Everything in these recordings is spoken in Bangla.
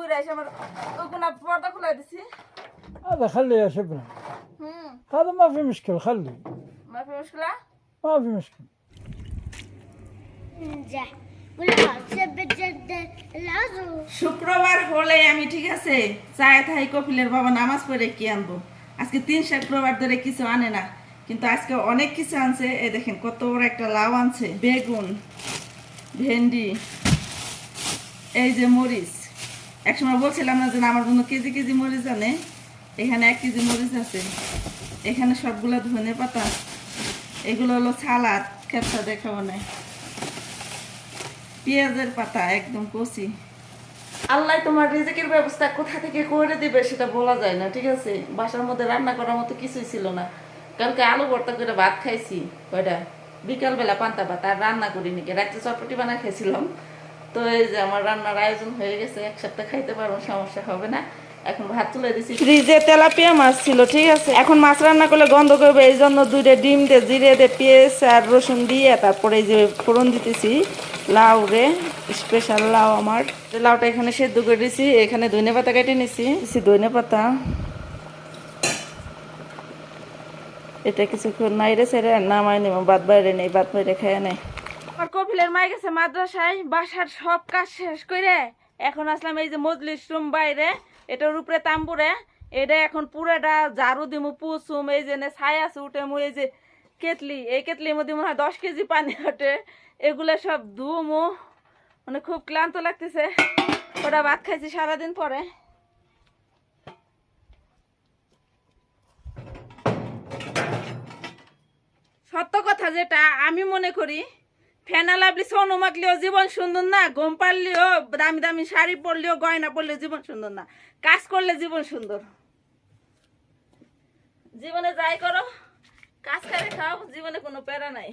বুড়া এসে আমার ওগুনা পর্দা খুলে দিছি هذا خلي يا شبنة হুম هذا ما في مشكلة خلي ما في مشكلة ما في مشكلة ننجح والعصر بجد العضو শুক্রবার হলে আমি ঠিক আছে চায় থাই কপিলের বাবা নামাজ পড়ে কি আনবো আজকে তিন শুক্রবার ধরে কিছু আনে না কিন্তু আজকে অনেক কিছু আনছে এই দেখেন কত বড় একটা লাউ আনছে বেগুন ভেন্ডি এই যে মরিচ একসময় বলছিলাম না যে আমার জন্য কেজি কেজি মরিচ আনে। এখানে এক কেজি মরিচ আছে। এখানে সবগুলো ধনে পাতা। এগুলো হলো সালাদ খেপসা দেখাবো না পেঁয়াজের পাতা, একদম কচি। আল্লাহ তোমার রিজিকের ব্যবস্থা কোথা থেকে করে দিবে সেটা বলা যায় না, ঠিক আছে? বাসার মধ্যে রান্না করার মতো কিছুই ছিল না। কালকে আলু ভর্তা করে ভাত খাইছি, কয়টা? বিকালবেলা পান্তা ভাত, আর রান্না করিনি। রাত্রে চটপটি বানা খাইছিলাম তো এই যে আমার রান্নার আয়োজন হয়ে গেছে, এক সপ্তাহ খাইতে পারব, সমস্যা হবে না। এখন ভাত তুলে দিছি। ফ্রিজে তেলাপিয়া মাছ ছিল, ঠিক আছে? এখন মাছ রান্না করলে গন্ধ করবে, এই জন্য দুইটা ডিম দিয়ে জিরে দিয়ে পেঁয়াজ আর রসুন দিয়ে তারপরে এই যে ফোড়ন দিতেছি। লাউ রে স্পেশাল লাউ আমার। লাউটা এখানে সেদ্ধ করে দিছি, এখানে ধনে পাতা কেটে নিছি। ধনে পাতা। এটা কিছুক্ষণ নাইরে সেরে নামাই নেব বাদ বাইরে নেই বাদ বাইরে খেয়ে নেই। আমার কপিলের মাই গেছে মাদ্রাসায়, বাসার সব কাজ শেষ করে এখন আসলাম এই যে মজলিস রুম বাইরে, এটার উপরে তাম্বুরে, এটা এখন পুরাটা ঝাড়ু দিমু, পুসুম, এই যে আছে, উঠে মু এই যে কেতলি এই কেতলির মধ্যে মনে হয় দশ কেজি পানি ওঠে, এগুলো সব ধুমু মানে খুব ক্লান্ত লাগতেছে। ওটা ভাত খাইছি সারাদিন পরে। সত্য কথা যেটা, আমি মনে করি ফেনা লাভলি সোনু মাখলেও জীবন সুন্দর না, ঘুম পারলেও দামি দামি শাড়ি পরলেও গয়না পরলেও জীবন সুন্দর না। কাজ করলে জীবন সুন্দর। জীবনে যাই করো, কাজ করে খাও, জীবনে কোনো প্যারা নাই।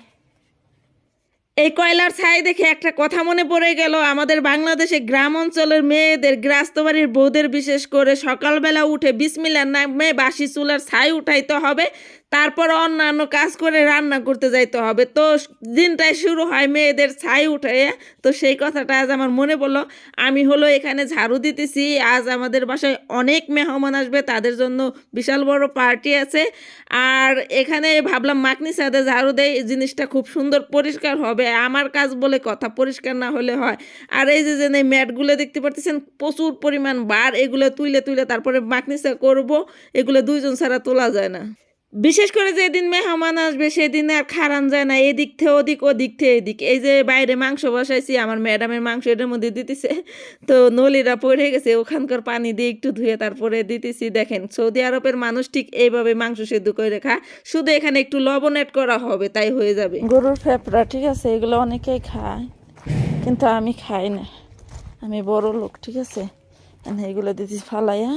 এই কয়লার ছাই দেখে একটা কথা মনে পড়ে গেল, আমাদের বাংলাদেশে গ্রাম অঞ্চলের মেয়েদের গ্রাস্ত বাড়ির বউদের বিশেষ করে সকালবেলা উঠে বিসমিল্লার নামে বাসি চুলার ছাই উঠাইতে হবে তারপর অন্যান্য কাজ করে রান্না করতে যাইতে হবে। তো দিনটাই শুরু হয় মেয়েদের ছাই উঠে তো সেই কথাটা আজ আমার মনে পড়ল। আমি হলো এখানে ঝাড়ু দিতেছি। আজ আমাদের বাসায় অনেক মেহমান আসবে। তাদের জন্য বিশাল বড় পার্টি আছে। আর এখানে ভাবলাম মাকনি সাথে ঝাড়ু দেয় এই জিনিসটা খুব সুন্দর পরিষ্কার হবে। আমার কাজ বলে কথা পরিষ্কার না হলে হয়। আর এই যে যে ম্যাটগুলো দেখতে পাচ্ছেন প্রচুর পরিমাণ বার। এগুলো তুলে তুলে তারপরে মাকনিসা করব। এগুলো দুইজন ছাড়া তোলা যায় না। বিশেষ করে যেদিন মেহমান আসবে, সেদিন আর খারান যায় না, এদিক থেকে ওদিক ওদিক থেকে এদিক। এই যে বাইরে মাংস বসাইছি, আমার ম্যাডামের মাংস এটার মধ্যে দিতেছে। তো নলিরা পড়ে গেছে, ওখানকার পানি দিয়ে একটু ধুয়ে তারপরে দিতেছি। দেখেন, সৌদি আরবের মানুষ ঠিক এইভাবে মাংস সেদ্ধ করে খায় শুধু এখানে একটু লবণ অ্যাড করা হবে, তাই হয়ে যাবে। গরুর ফেপড়া, ঠিক আছে, এগুলো অনেকেই খায়, কিন্তু আমি খাই না। আমি বড় লোক, ঠিক আছে? এগুলো দিতেছি ফালাইয়া।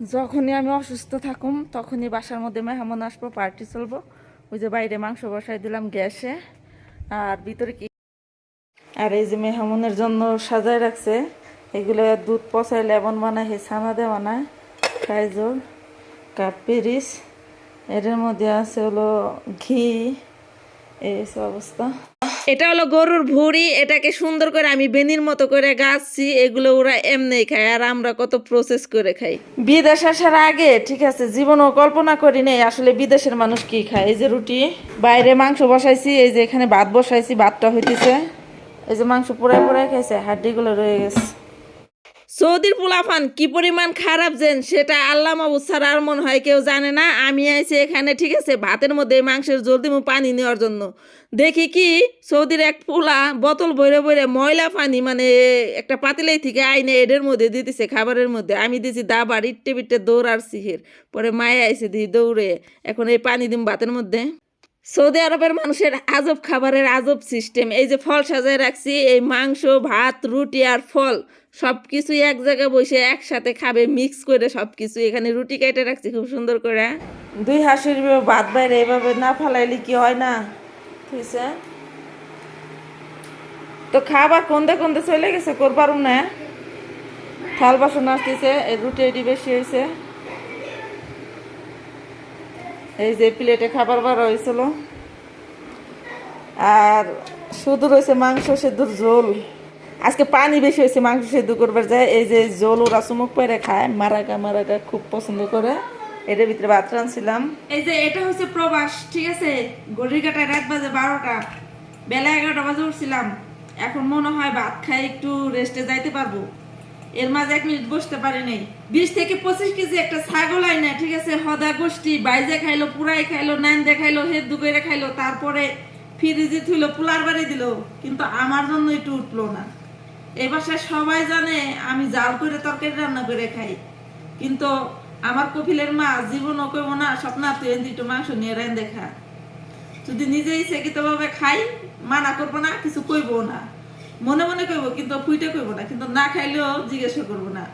যখনই আমি অসুস্থ থাকুম, তখনই বাসার মধ্যে মেহমান আসব পার্টি চলবো। ওই যে বাইরে মাংস বসাই দিলাম গ্যাসে। আর ভিতরে কি? আর এই যে মেহমানের জন্য সাজায় রাখছে। এগুলো দুধ পচাই লেবন বানায়, হে ছানা দিয়ে বানায় খাইজোর কাপ, পেরিস। এর মধ্যে আছে হলো ঘি। এই অবস্থা। এটা হলো গরুর ভুড়ি, এটাকে সুন্দর করে আমি বেনির মতো করে গাছছি, এগুলো ওরা এমনি খায়, আর আমরা কত প্রসেস করে খাই। বিদেশ আসার আগে, ঠিক আছে, জীবনও কল্পনা করি নেই আসলে বিদেশের মানুষ কি খায়। এই যে রুটি, বাইরে মাংস বসাইছি, এই যে এখানে ভাত বসাইছি, ভাতটা হইতেছে। এই যে মাংস পোড়ায় পোড়ায় খাইছে, হাড্ডিগুলো রয়ে গেছে। সৌদির পোলাফান কি পরিমাণ খারাপ যেন, সেটা আল্লাহ মাবু ছাড়া আর মনে হয় কেউ জানে না। আমি আইছি এখানে, ঠিক আছে, ভাতের মধ্যে মাংসের জল দিব পানি নেওয়ার জন্য। দেখি কি সৌদির এক পোলা বোতল বইরে বইরে ময়লা পানি মানে একটা পাতিলাই থেকে আইনে এডের মধ্যে দিতেছে, খাবারের মধ্যে। আমি দিছি দাবার, ইট্টে বিট্টে দৌড়ার সিহের। পরে মায়ে আইসে দিই দৌড়ে, এখন এই পানি দিম ভাতের মধ্যে। সৌদি আরবের মানুষের আজব খাবারের আজব সিস্টেম এই যে ফল সাজায় রাখছি, এই মাংস, ভাত, রুটি আর ফল সব কিছু এক জায়গায় বসে একসাথে খাবে মিক্স করে সব কিছু এখানে রুটি কেটে রাখছি, খুব সুন্দর করে। দুই হাসির ভাত বাইরে এভাবে না ফালাইলে কি হয় না? বুঝছে তো খাবার কোনতে কোনতে চলে গেছে করবার না। থাল বাসন আসতেছে রুটি এটি বেশি হয়েছে এই যে প্লেটে খাবার বার হয়েছিল। আর শুধু রয়েছে মাংস সেদ্ধর ঝোল। আজকে পানি বেশি হয়েছে মাংস সেদ্ধ করবার যায়। এই যে ঝোল ওরা চুমুক পেরে খায়। মারাগা মারাগা খুব পছন্দ করে। এটার ভিতরে ভাত রাঁধছিলাম। এই যে এটা হচ্ছে প্রবাস, ঠিক আছে? গড়ির কাটায় রাত বাজে বারোটা। বেলা এগারোটা বাজে উঠছিলাম। এখন মনে হয় ভাত খাই একটু রেস্টে যাইতে পারব। এর মাঝে এক মিনিট বসতে পারি নাই। বিশ থেকে পঁচিশ কেজি একটা ছাগল আই না, ঠিক আছে? হদা গোষ্ঠী, বাইজে খাইলো, পুরাই খাইলো নান দেখাইলো হেদ করে খাইলো, তারপরে ফ্রিজে থুইলো, পোলার বাড়ি দিল। কিন্তু আমার জন্য একটু উঠল না। এই বাসায় সবাই জানে আমি জাল করে তরকারি রান্না করে খাই। কিন্তু আমার কপিলের মা জীবনও কইব না, স্বপ্ন তুই একটু মাংস নিয়ে রান দেখা যদি নিজে ইচ্ছাকৃত ভাবে খাই, মানা করব না, কিছু কইবো না। মনে মনে কইব, কিন্তু ফুইটে কইব না, কিন্তু না খাইলেও জিজ্ঞাসা করব না।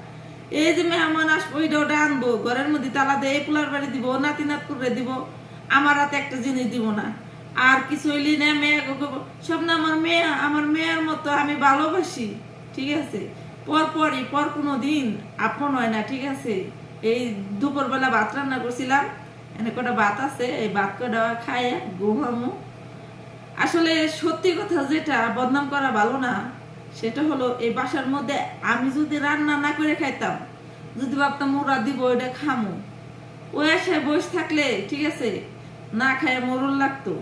এই যে মেহমান আসব এটা ওটা আনব, ঘরের মধ্যে তালা দিয়ে পোলার বাড়ি দিব, নাতি নাত করে দিব, আমার হাতে একটা জিনিস দিব না। আর কিছু হইলি না মেয়ে সব না আমার মেয়ে, আমার মেয়ের মতো আমি ভালোবাসি, ঠিক আছে? পর পরই, পর কোনো দিন আপন হয় না, ঠিক আছে? এই দুপুরবেলা ভাত রান্না করছিলাম, এনে কটা ভাত আছে, এই ভাত কটা খায় ঘুমামো। আসলে সত্যি কথা যেটা, বদনাম করা ভালো না, সেটা হলো এই বাসার মধ্যে আমি যদি রান্না না করে খাইতাম, যদি ভাবতাম ওরা দিব, ওইটা খামো। ওই আশায় বসে থাকলে, ঠিক আছে, না খায় মরুল লাগতো।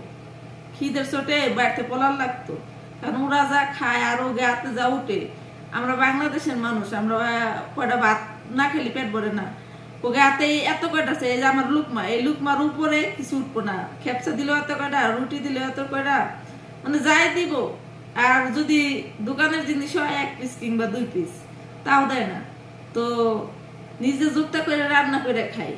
খিদের চোটে বাড়িতে পলার লাগতো। কারণ ওরা যা খায় আরও গাতে যা উঠে, আমরা বাংলাদেশের মানুষ, আমরা কয়টা ভাত না খেলে পেট ভরে না। ও গাতে এত কয়টা আছে? এই যে আমার লুকমা, এই লুকমার উপরে কিছু উঠবো না। খেপসা দিলেও এত কয়টা, রুটি দিলেও এত কয়টা। মানে যাই দিব। আর যদি দোকানের জিনিস হয়, এক পিস কিংবা দুই পিস তাও দেয় না। তো নিজে যুক্ত করে রান্না করে খাই।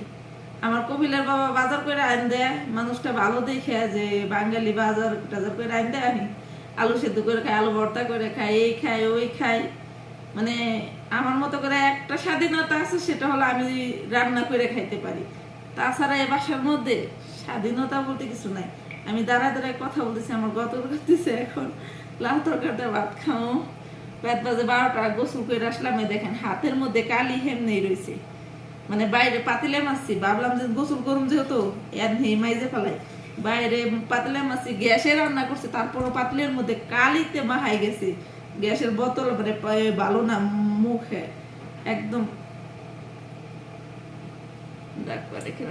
আমার কপিলের বাবা বাজার করে আইন দেয়, মানুষটা ভালো দেখে যে বাঙালি বাজার টাজার করে আইন দেয়, আমি আলু সেদ্ধ করে খাই, আলু ভর্তা করে খাই, এই খাই, ওই খাই। মানে আমার মতো করে একটা স্বাধীনতা আছে, সেটা হলো আমি রান্না করে খাইতে পারি। তাছাড়া এ বাসার মধ্যে স্বাধীনতা বলতে কিছু নাই। আমি দাঁড়ায় দাঁড়ায় কথা বলতেছি, আমার গত করতেছে এখন। লাউ তরকারিটা ভাত খাও রাত বাজে বারোটা, গোসল করে আসলাম দেখেন হাতের মধ্যে কালি হেমনেই রয়েছে মানে বাইরে পাতিলে মাছছি ভাবলাম যে গোসল করুম যেহেতু, এর নেই, মাইজে ফেলাই। বাইরে পাতিলে মাছছি গ্যাসে রান্না করছে, তারপরও পাতিলের মধ্যে কালিতে মাহাই গেছে। গ্যাসের বোতল মানে ভালো না মুখে একদম। দেখ রেখে